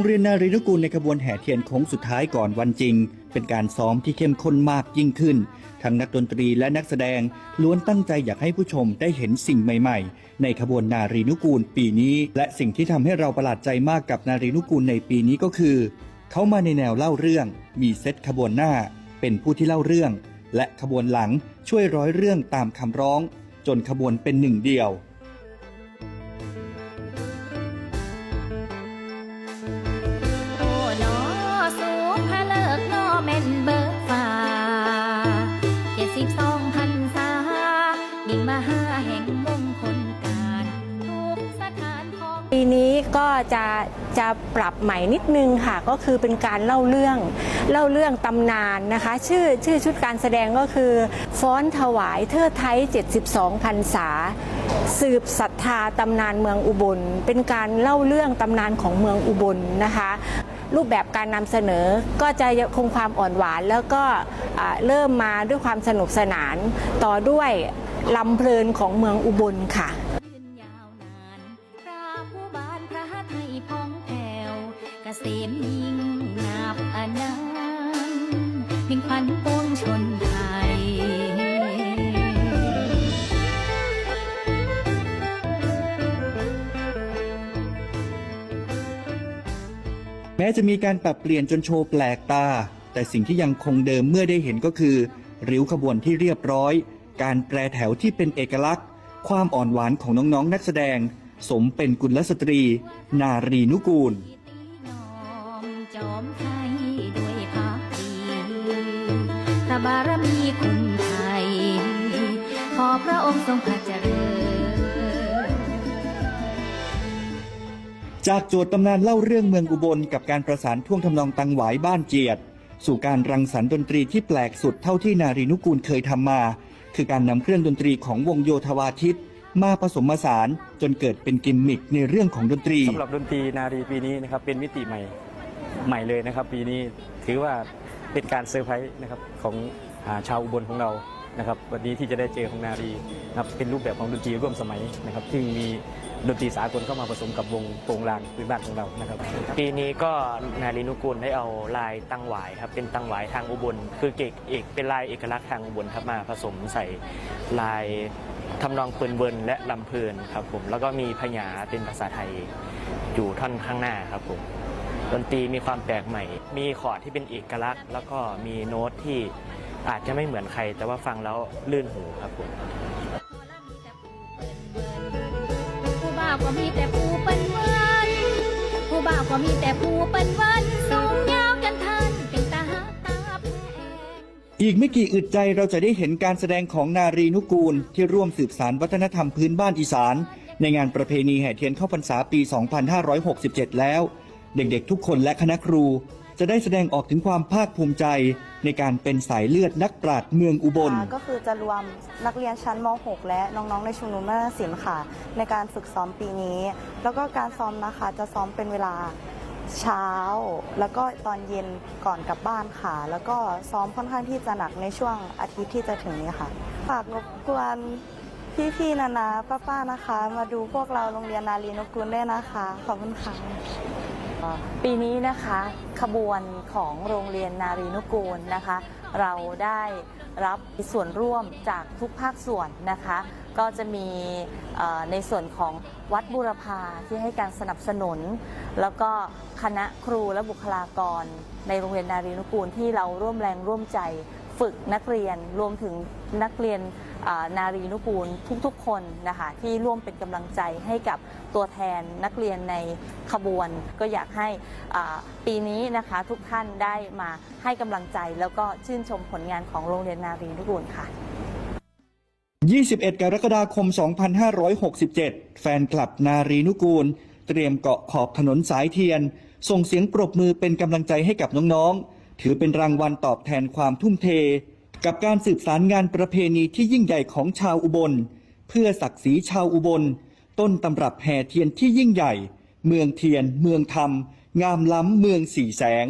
รงเรียนนารีนุกูลในขบวนแห่เทียนโค้งสุดท้ายก่อนวันจริง เป็นการซ้อมที่เข้มข้นมากยิ่งขึ้น ทั้งนักดนตรีและนักแสดงล้วนตั้งใจอยากให้ผู้ชมได้เห็นสิ่งใหม่ ๆ ในขบวนนารีนุกูลปีนี้ และสิ่งที่ทำให้เราประหลาดใจมากกับนารีนุกูลในปีนี้ก็คือ เขามาในแนวเล่าเรื่อง มีเซตขบวนหน้า เป็นผู้ที่เล่าเรื่อง และขบวนหลังช่วยร้อยเรื่องตามคำร้อง จนขบวนเป็นหนึ่งเดียว จะจะปรับใหม่นิดนึงค่ะ ก็คือเป็นการเล่าเรื่องเล่าเรื่องตำนานนะคะ ชื่อชื่อชุดการแสดงก็คือ ฟ้อนถวายเทิดไทย 72พรรษา สืบศรัทธาตำนานเมืองอุบล เป็นการเล่าเรื่องตำนานของเมืองอุบลนะคะรูปแบบการนำเสนอก็จะคงความอ่อนหวาน แล้วก็เริ่มมาด้วยความสนุกสนาน ต่อด้วยลำเพลินของเมืองอุบลค่ะ ษมยิ่งนับอนันต์มิ่งขวัญปวงชนไทย แม้จะมีการปรับเปลี่ยนจนโชว์แปลกตา แต่สิ่งที่ยังคงเดิมเมื่อได้เห็นก็คือ ริ้วขบวนที่เรียบร้อย การแปรแถวที่เป็นเอกลักษณ์ ความอ่อนหวานของน้องๆนักแสดง สมเป็นกุลสตรี นารีนุกูล อมจอมไทยด้วยพักดีพระบารมีคุณไทย ขอพระองค์ทรงพระเจริญ จากโจทย์ตำนานเล่าเรื่องเมืองอุบลกับการประสานท่วงทำนองตังหวายบ้านเจียด สู่การรังสรรค์ดนตรีที่แปลกสุดเท่าที่นารีนุกูลเคยทำมา คือการนำเครื่องดนตรีของวงโยธวาทิตมาผสมผสานจนเกิดเป็นกิมมิคในเรื่องของดนตรี สำหรับดนตรีนารีปีนี้นะครับเป็นมิติใหม่ ใหม่เลยนะครับ ปีนี้ถือว่าเป็นการเซอร์ไพรส์นะครับของอชาวอุบลของเรานะครับวันนี้ที่จะได้เจอของนารีนะครับเป็นรูปแบบของดนตรีร่วมสมัยนะครับที่มีดนตรีสากลเข้ามาผสมกับวงโปรงลางพื้นบ้านของเรานะครับ ปีนี้ก็นารินุกูลได้เอาลายตั้งหวายครับเป็นตั้งหวายทางอุบล คือเกกเอกเป็นลายเอกลักษณ์ทางอุบลครับมาผสมใส่ลายทำนองปืนเวินและลำเพลินครับผมแล้วก็มีพญาเป็นภาษาไทยอยู่ท่อนข้างหน้าครับผม ดนตรีมีความแปลกใหม่ มีคอร์ดที่เป็นเอกลักษณ์ แล้วก็มีโน้ตที่อาจจะไม่เหมือนใคร แต่ว่าฟังแล้วลื่นหูครับผมผู้บ่าวก็มีแต่ผู้เป็นเวินผู้บ่าวก็มีแต่ผู้เป็นเวินสูงยาวกันทันเป็นตาหักตาแพงอีกไม่กี่อึดใจเราจะได้เห็นการแสดงของนารีนุกูล ที่ร่วมสืบสารวัฒนธรรมพื้นบ้านอีสาน ในงานประเพณีแห่เทียนเข้าพรรษาปี 2567 แล้ว เด็กๆทุกคนและคณะครู จะได้แสดงออกถึงความภาคภูมิใจ ในการเป็นสายเลือดนักปราชญ์เมืองอุบล ค่ะก็คือจะรวมนักเรียนชั้นม .6 และน้องๆ ในชุมนุมนาฏศิลป์ค่ะ ในการฝึกซ้อมปีนี้ แล้วก็การซ้อมนะคะจะซ้อมเป็นเวลาเช้า แล้วก็ตอนเย็นก่อนกลับบ้านค่ะ แล้วก็ซ้อมค่อนข้างที่จะหนักในช่วงอาทิตย์ที่จะถึงนี้ค่ะฝากรบกวนพี่ๆนานาป้าๆนะคะ มาดูพวกเราโรงเรียนนารีนกุลด้วยนะคะ ขอบคุณค่ะ ปีนี้นะคะขบวนของโรงเรียนนารีนุกูลนะคะ เราได้รับส่วนร่วมจากทุกภาคส่วนนะคะ ก็จะมีในส่วนของวัดบูรพาที่ให้การสนับสนุน แล้วก็คณะครูและบุคลากรในโรงเรียนนารีนุกูลที่เราร่วมแรงร่วมใจ ฝึกนักเรียนรวมถึงนักเรียนนารีนุกูลทุกๆ คนนะคะที่ร่วมเป็นกำลังใจให้กับตัวแทนนักเรียนในขบวน ก็อยากให้ปีนี้นะคะทุกท่านได้มาให้กำลังใจ แล้วก็ชื่นชมผลงานของโรงเรียนนารีนุกูลค่ะ 21 กรกฎาคม 2567 แฟนคลับนารีนุกูล เตรียมเกาะขอบถนนสายเทียน ส่งเสียงปรบมือเป็นกำลังใจให้กับน้องๆ ถือเป็นรางวัลตอบแทนความทุ่มเท กับการสืบสารงานประเพณีที่ยิ่งใหญ่ของชาวอุบล เพื่อศักดิ์ศรีชาวอุบล ต้นตำรับแห่เทียนที่ยิ่งใหญ่ เมืองเทียน เมืองธรรม งามล้ำเมืองสี่แสง